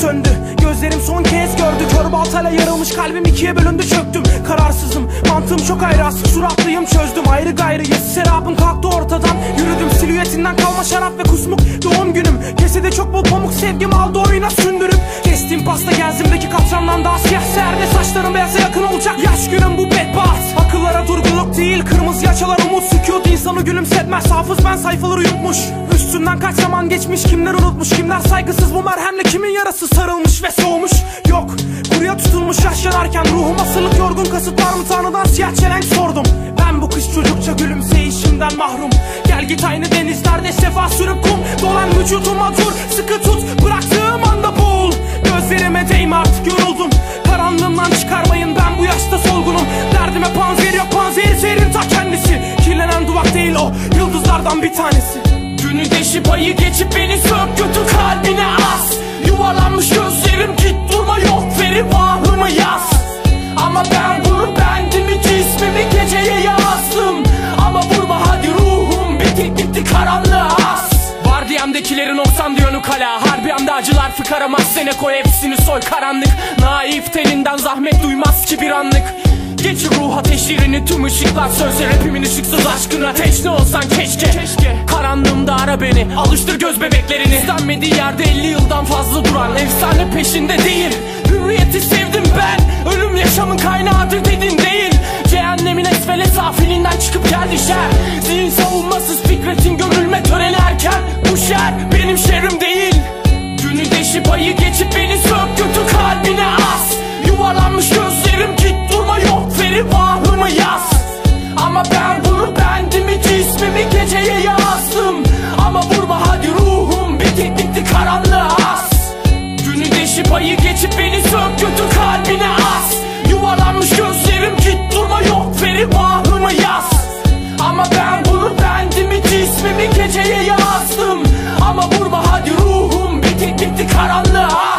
söndü. Gözlerim son kez gördü. Kör baltayla yarılmış kalbim ikiye bölündü çöktüm. Kararsızım. Mantığım çok ayrı. Asık suratlıyım çözdüm. Ayrı gayrı Yesi serapım kalktı ortadan. Yürüdüm silüetinden kalma şarap ve kusmuk. Doğum günüm. Kesede çok bol pamuk sevgim aldı. Oyuna sündürüp Kestiğim pasta genzimdeki katrandan daha siyah serde Saçlarım beyaza yakın olacak. Yaş günüm bu bedbaht. Akıllara durgunluk değil kırmızı yaşalar umut Sükut insanı gülümsetmez. Hafız ben sayfaları yutmuş. Üstünden kaç zaman geçmiş kimler unutmuş Kimler saygısız. Bu merhemle kimin yarası sarılmış ve soğumuş? Yok kuruya tutulmuş yaş yanarken Ruhum asırlık yorgun kasıt var mı? Tanrıdan siyah çelenk sordum. Ben bu kış çocukça gülümseyişimden mahrum. Gel git aynı denizlerde sefa sürüp kum. Dolan vücuduma dur sıkı tut. Bıraktığım anda yıldızlardan bir tanesi. Günü deşip ayı geçip beni sök götür kalbine as. Yuvarlanmış gözlerim git durma yok veri vahımı yaz? Ama ben bunu bendimi cismimi geceye yazdım. Ama vurma hadi ruhum bitik gitti karanlığa as. Vardiyamdakilerin 90 diyonu kala Harbi anda acılar fıkaramaz. Sene koy hepsini soy karanlık. Naif telinden zahmet duymaz ki bir anlık Geçir ruh ateşlerini tüm ışıklar sözler Rapimin ışıksız aşkına. Teşne olsan keşke. Keşke. Karanlığımda ara beni. Alıştır göz bebeklerini. İstenmediği yerde 50 yıldan fazla duran. Efsane peşinde değil. Hürriyeti sevdim ben. Ölüm yaşamın kaynağıdır dedin değil. Cehennemin esfele safilinden çıkıp geldi şer. Zihin savunmasız Eğer bunu bendimi cismimi geceye yazdım. Ama vurma hadi ruhum bitik bitti karanlığa as. Günü deşip ayı geçip beni sök götür kalbine as. Yuvarlanmış gözlerim git durma yok verip ahımı yaz. Ama ben bunu bendimi cismimi geceye yazdım. Ama vurma hadi ruhum bitik bitti karanlığa